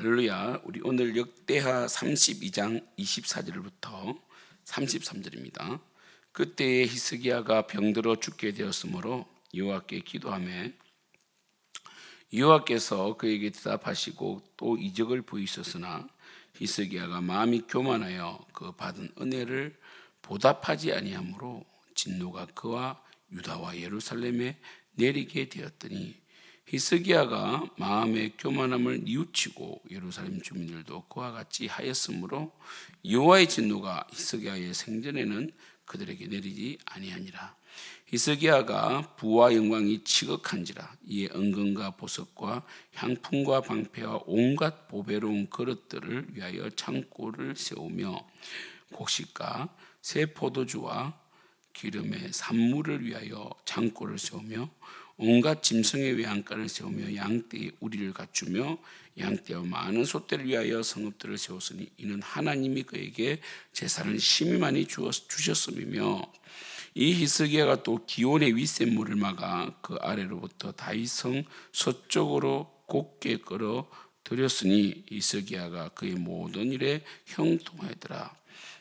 할렐루야. 우리 오늘 역대하 32장 24절부터 33절입니다. 그때에 히스기야가 병들어 죽게 되었으므로 여호와께 기도하며 여호와께서 그에게 대답하시고 또 이적을 보이셨으나 히스기야가 마음이 교만하여 그 받은 은혜를 보답하지 아니하므로 진노가 그와 유다와 예루살렘에 내리게 되었더니 히스기야가 마음의 교만함을 뉘우치고 예루살렘 주민들도 그와 같이 하였으므로 여호와의 진노가 히스기야의 생전에는 그들에게 내리지 아니하니라. 히스기야가 부와 영광이 지극한지라 이에 은근과 보석과 향품과 방패와 온갖 보배로운 그릇들을 위하여 창고를 세우며 곡식과 새 포도주와 기름의 산물을 위하여 창고를 세우며 온갖 짐승의 외양간을 세우며 양떼의 우리를 갖추며 양떼와 많은 소떼를 위하여 성읍들을 세웠으니 이는 하나님이 그에게 재산을 심히 많이 주셨음이며 이 히스기야가 또 기온의 윗샘물을 막아 그 아래로부터 다이성 서쪽으로 곱게 끌어 들였으니 히스기야가 그의 모든 일에 형통하더라.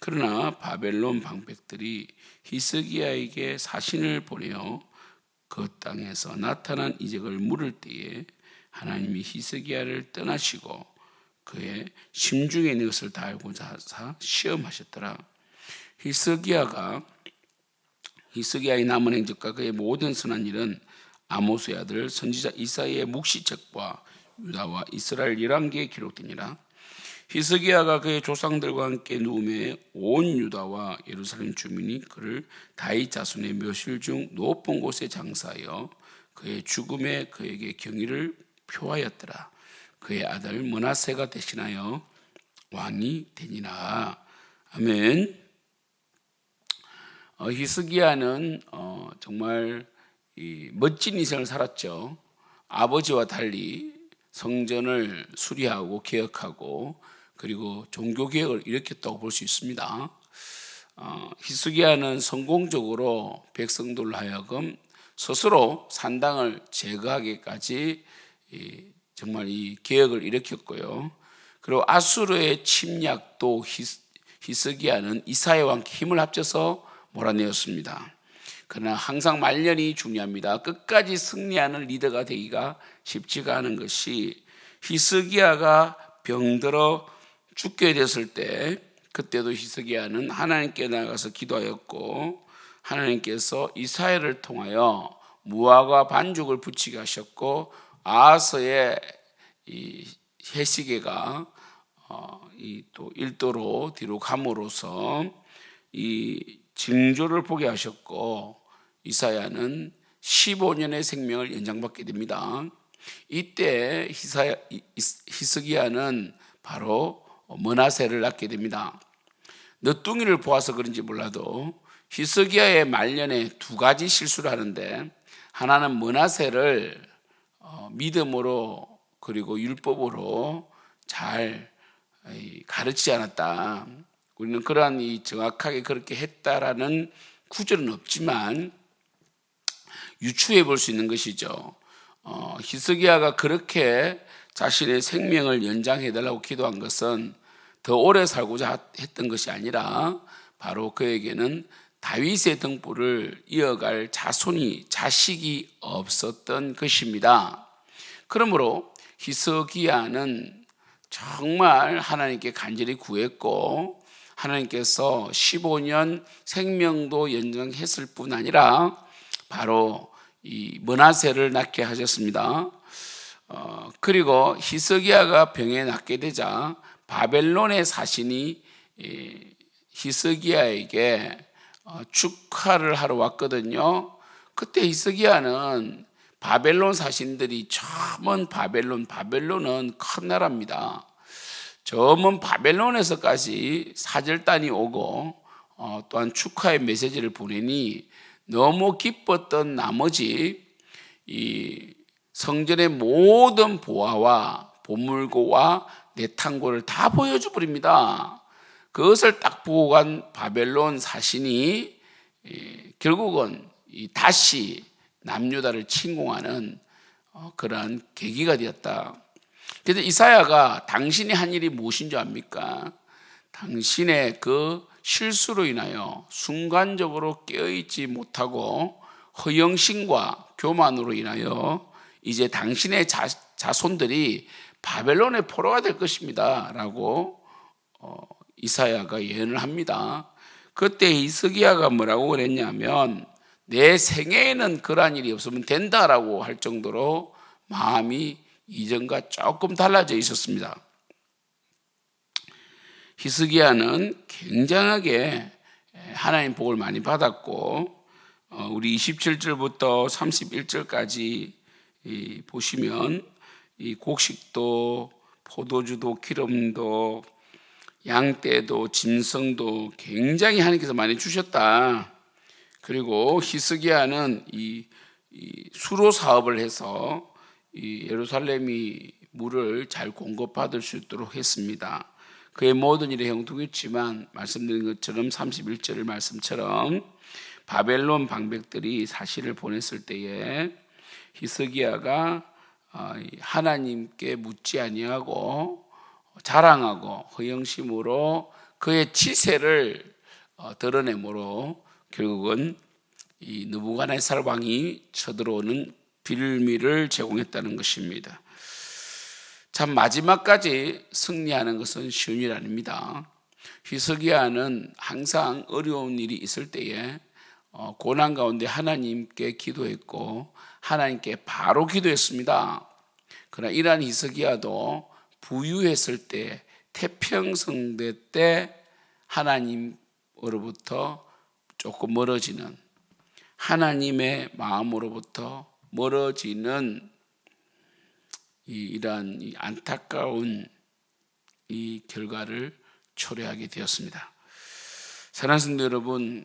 그러나 바벨론 방백들이 히스기야에게 사신을 보내어 그 땅에서 나타난 이적을 물을 때에 하나님이 히스기야를 떠나시고 그의 심중에 있는 것을 다 알고자 하사 시험하셨더라. 히스기야가 히스기야의 남은 행적과 그의 모든 선한 일은 아모스의 아들 선지자 이사의 묵시책과 유다와 이스라엘 열왕기에 기록되니라. 히스기야가 그의 조상들과 함께 누움에 온 유다와 예루살렘 주민이 그를 다윗 자손의 묘실 중 높은 곳에 장사하여 그의 죽음에 그에게 경의를 표하였더라. 그의 아들 문하세가 대신하여 왕이 되니라. 아멘. 어, 히스기야는 어, 정말 멋진 인생을 살았죠. 아버지와 달리 성전을 수리하고 개혁하고 그리고 종교 개혁을 일으켰다고 볼 수 있습니다. 어, 히스기야는 성공적으로 백성들로 하여금 스스로 산당을 제거하기까지 이, 정말 이 개혁을 일으켰고요. 그리고 아수르의 침략도 히스, 히스기야는 이사야와 함께 힘을 합쳐서 몰아내었습니다. 그러나 항상 말년이 중요합니다. 끝까지 승리하는 리더가 되기가 쉽지가 않은 것이 히스기야가 병들어 죽게 됐을 때 그때도 히스기야는 하나님께 나가서 기도하였고 하나님께서 이사야를 통하여 무화과 반죽을 붙이게 하셨고 아서의 이 해시계가 어, 이또 일도로 뒤로 감으로써 이 징조를 보게 하셨고 이사야는 15년의 생명을 연장받게 됩니다. 이때 히스기야는 바로 머나세를 낳게 됩니다. 너뚱이를 보아서 그런지 몰라도 히스기야의 말년에 두 가지 실수를 하는데 하나는 머나세를 어, 믿음으로 그리고 율법으로 잘 가르치지 않았다. 우리는 그러한 이 정확하게 그렇게 했다라는 구절은 없지만 유추해 볼 수 있는 것이죠. 어, 히스기야가 그렇게 자신의 생명을 연장해 달라고 기도한 것은 더 오래 살고자 했던 것이 아니라 바로 그에게는 다윗의 등불을 이어갈 자손이 자식이 없었던 것입니다. 그러므로 히스기야는 정말 하나님께 간절히 구했고 하나님께서 15년 생명도 연장했을 뿐 아니라 바로 이 머나세를 낳게 하셨습니다. 어, 그리고 히스기야가 병에 낫게 되자 바벨론의 사신이 히스기야에게 어, 축하를 하러 왔거든요. 그때 히스기야는 바벨론 사신들이 처음은 바벨론, 바벨론은 큰 나라입니다. 저먼 바벨론에서까지 사절단이 오고 어, 또한 축하의 메시지를 보내니 너무 기뻤던 나머지 이 성전의 모든 보화와 보물고와 내탕고를 다 보여줘 버립니다. 그것을 딱 보고 간 바벨론 사신이 결국은 다시 남유다를 침공하는 어, 그러한 계기가 되었다. 그래서 이사야가 당신이 한 일이 무엇인 줄 압니까? 당신의 그 실수로 인하여 순간적으로 깨어있지 못하고 허영심과 교만으로 인하여 이제 당신의 자, 자손들이 바벨론의 포로가 될 것입니다라고 어, 이사야가 예언을 합니다. 그때 이스기야가 뭐라고 그랬냐면 내 생애에는 그러한 일이 없으면 된다라고 할 정도로 마음이 이전과 조금 달라져 있었습니다. 히스기야는 굉장하게 하나님 복을 많이 받았고 어, 우리 27절부터 31절까지 보시면 이 곡식도 포도주도 기름도 양떼도 짐승도 굉장히 하나님께서 많이 주셨다. 그리고 히스기야는 이, 이 수로 사업을 해서 이 예루살렘이 물을 잘 공급받을 수 있도록 했습니다. 그의 모든 일에 형통했지만 말씀드린 것처럼 31절 말씀처럼 바벨론 방백들이 사실을 보냈을 때에 히스기야가 어, 하나님께 묻지 아니하고 자랑하고 허영심으로 그의 치세를 어, 드러내므로 결국은 이 느부갓네살 왕이 쳐들어오는 빌미를 제공했다는 것입니다. 참 마지막까지 승리하는 것은 쉬운 일 아닙니다. 히스기야는 항상 어려운 일이 있을 때에 어, 고난 가운데 하나님께 기도했고 하나님께 바로 기도했습니다. 그러나 이러한 히스기야도 부유했을 때 태평성대 때 하나님으로부터 조금 멀어지는 하나님의 마음으로부터 멀어지는 이러한 이 안타까운 이 결과를 초래하게 되었습니다. 사랑하는 여러분,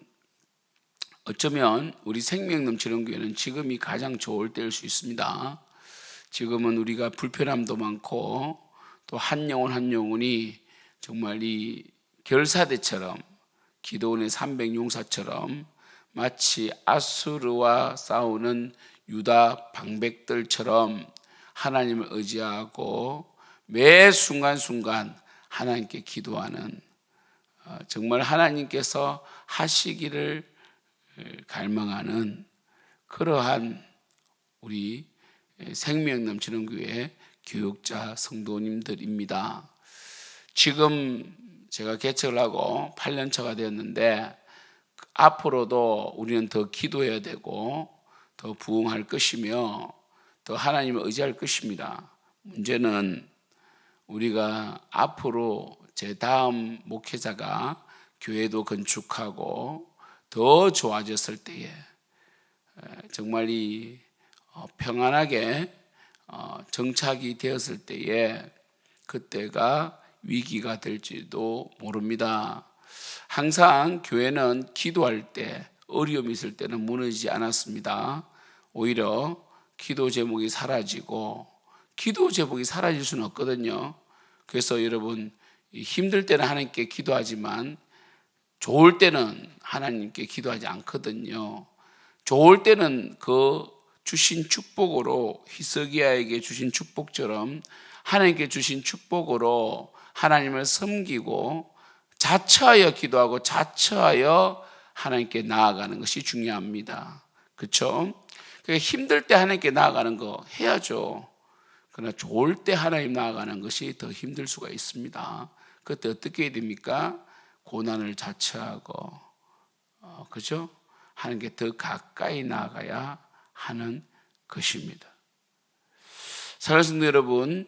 어쩌면 우리 생명 넘치는 교회는 지금이 가장 좋을 때일 수 있습니다. 지금은 우리가 불편함도 많고 또 한 영혼 한 영혼이 정말 이 결사대처럼 기도원의 300 용사처럼 마치 아수르와 싸우는 유다 방백들처럼 하나님을 의지하고 매 순간순간 하나님께 기도하는 어, 정말 하나님께서 하시기를 갈망하는 그러한 우리 생명 넘치는 교회 교육자 성도님들입니다. 지금 제가 개척을 하고 8년 차가 되었는데 앞으로도 우리는 더 기도해야 되고 더 부흥할 것이며 더 하나님을 의지할 것입니다. 문제는 우리가 앞으로 제 다음 목회자가 교회도 건축하고 더 좋아졌을 때에 정말 이 어, 평안하게 어, 정착이 되었을 때에 그때가 위기가 될지도 모릅니다. 항상 교회는 기도할 때 어려움이 있을 때는 무너지지 않았습니다. 오히려 기도 제목이 사라지고 기도 제목이 사라질 수는 없거든요. 그래서 여러분 힘들 때는 하나님께 기도하지만 좋을 때는 하나님께 기도하지 않거든요. 좋을 때는 그 주신 축복으로 히스기야에게 주신 축복처럼 하나님께 주신 축복으로 하나님을 섬기고 자처하여 기도하고 자처하여 하나님께 나아가는 것이 중요합니다. 그렇죠? 힘들 때 하나님께 나아가는 거 해야죠. 그러나 좋을 때 하나님 나아가는 것이 더 힘들 수가 있습니다. 그때 어떻게 해야 됩니까? 고난을 자처하고 어, 그죠? 하나님께 더 가까이 나아가야 하는 것입니다. 사랑하는 여러분,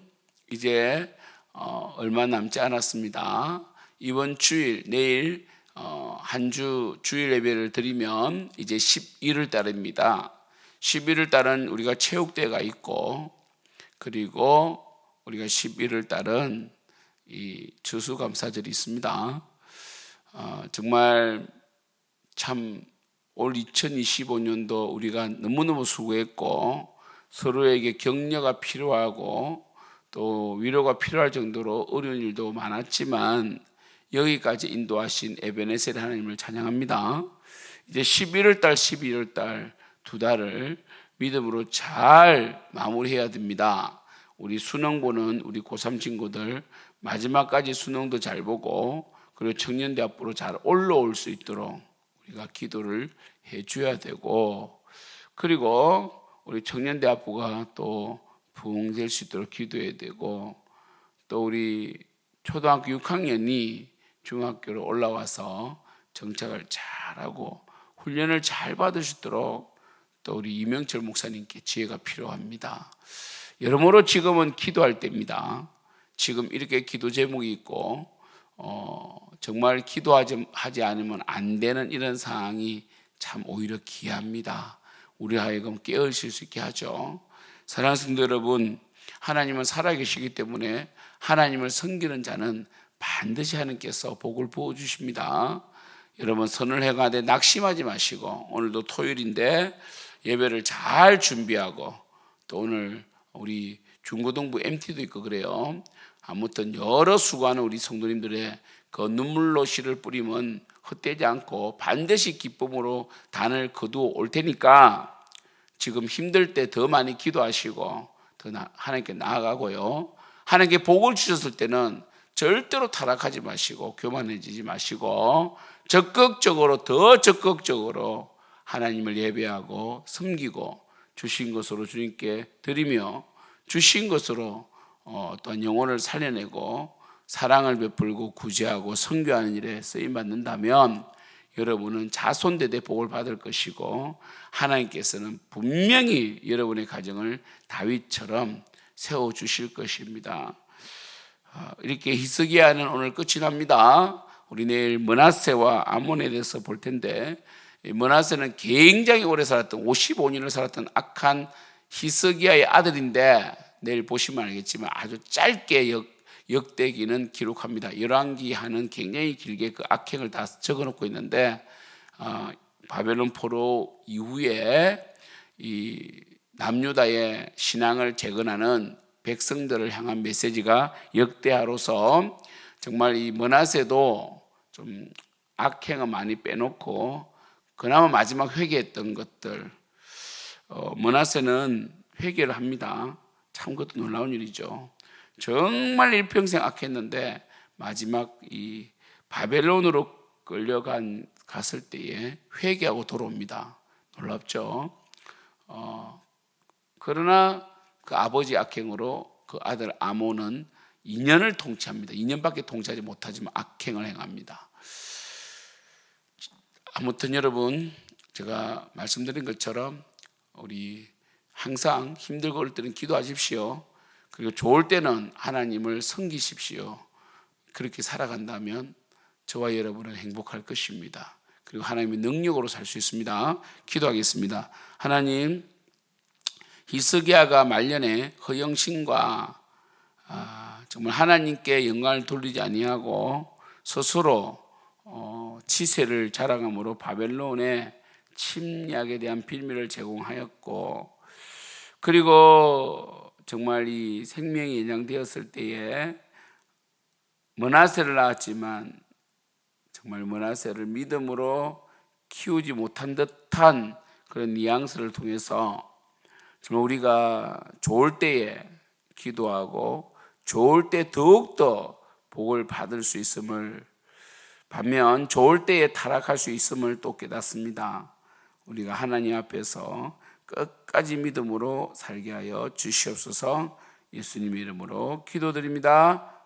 이제 어, 얼마 남지 않았습니다. 이번 주일 내일 어, 한주 주일 예배를 드리면 이제 11월 달입니다. 11월 달은 우리가 체육대가 있고 그리고 우리가 11월 달은 이 추수감사절이 있습니다. 어, 정말 참 올 2025년도 우리가 너무너무 수고했고 서로에게 격려가 필요하고 또 위로가 필요할 정도로 어려운 일도 많았지만 여기까지 인도하신 에베네셀 하나님을 찬양합니다. 이제 11월 달, 12월 달 두 달을 믿음으로 잘 마무리해야 됩니다. 우리 수능 보는 우리 고3 친구들 마지막까지 수능도 잘 보고 그리고 청년대학부로 잘 올라올 수 있도록 우리가 기도를 해줘야 되고 그리고 우리 청년대학부가 또 부흥될 수 있도록 기도해야 되고 또 우리 초등학교 6학년이 중학교로 올라와서 정착을 잘하고 훈련을 잘 받을 수 있도록 또 우리 이명철 목사님께 지혜가 필요합니다. 여러모로 지금은 기도할 때입니다. 지금 이렇게 기도 제목이 있고 어, 정말 기도하지 하지 않으면 안 되는 이런 상황이 참 오히려 귀합니다. 우리 하여금 깨어있을 수 있게 하죠. 사랑하는 성도 여러분, 하나님은 살아계시기 때문에 하나님을 섬기는 자는 반드시 하나님께서 복을 부어 주십니다. 여러분 선을 해가되 낙심하지 마시고 오늘도 토요일인데 예배를 잘 준비하고 또 오늘 우리 중고등부 MT도 있고 그래요. 아무튼 여러 수고하는 우리 성도님들의 그 눈물로 씨를 뿌리면 헛되지 않고 반드시 기쁨으로 단을 거두어 올 테니까 지금 힘들 때 더 많이 기도하시고 더 나- 하나님께 나아가고요. 하나님께 복을 주셨을 때는 절대로 타락하지 마시고 교만해지지 마시고 적극적으로 더 적극적으로 하나님을 예배하고 섬기고 주신 것으로 주님께 드리며 주신 것으로 어, 또한 영혼을 살려내고 사랑을 베풀고 구제하고 선교하는 일에 쓰임 받는다면 여러분은 자손대대 복을 받을 것이고 하나님께서는 분명히 여러분의 가정을 다윗처럼 세워 주실 것입니다. 아, 이렇게 히스기야는 오늘 끝이 납니다. 우리 내일 머나세와 아몬에 대해서 볼 텐데 이 머나세는 굉장히 오래 살았던 55년을 살았던 악한 히스기야의 아들인데 내일 보시면 알겠지만 아주 짧게 역, 역대기는 기록합니다. 열왕기하는 굉장히 길게 그 악행을 다 적어놓고 있는데 어, 바벨론 포로 이후에 이 남유다의 신앙을 재건하는 백성들을 향한 메시지가 역대하로서 정말 이 머나세도 좀 악행을 많이 빼놓고 그나마 마지막 회개했던 것들 어, 머나세는 회개를 합니다. 참 그것도 놀라운 일이죠. 정말 일평생 악했는데 마지막 이 바벨론으로 끌려간 갔을 때에 회개하고 돌아옵니다. 놀랍죠. 어, 그러나 그 아버지 악행으로 그 아들 아몬은 2년을 통치합니다. 2년밖에 통치하지 못하지만 악행을 행합니다. 아무튼 여러분 제가 말씀드린 것처럼 우리 항상 힘들고 어릴 때는 기도하십시오. 그리고 좋을 때는 하나님을 섬기십시오. 그렇게 살아간다면 저와 여러분은 행복할 것입니다. 그리고 하나님의 능력으로 살 수 있습니다. 기도하겠습니다. 하나님 히스기야가 말년에 허영신과 아, 정말 하나님께 영광을 돌리지 아니하고 스스로 어, 치세를 자랑함으로 바벨론의 침략에 대한 빌미를 제공하였고 그리고 정말 이 생명이 예정되었을 때에 머나세를 낳았지만 정말 머나세를 믿음으로 키우지 못한 듯한 그런 뉘앙스를 통해서 정말 우리가 좋을 때에 기도하고 좋을 때 더욱더 복을 받을 수 있음을 반면 좋을 때에 타락할 수 있음을 또 깨닫습니다. 우리가 하나님 앞에서 끝까지 믿음으로 살게 하여 주시옵소서 예수님 이름으로 기도드립니다.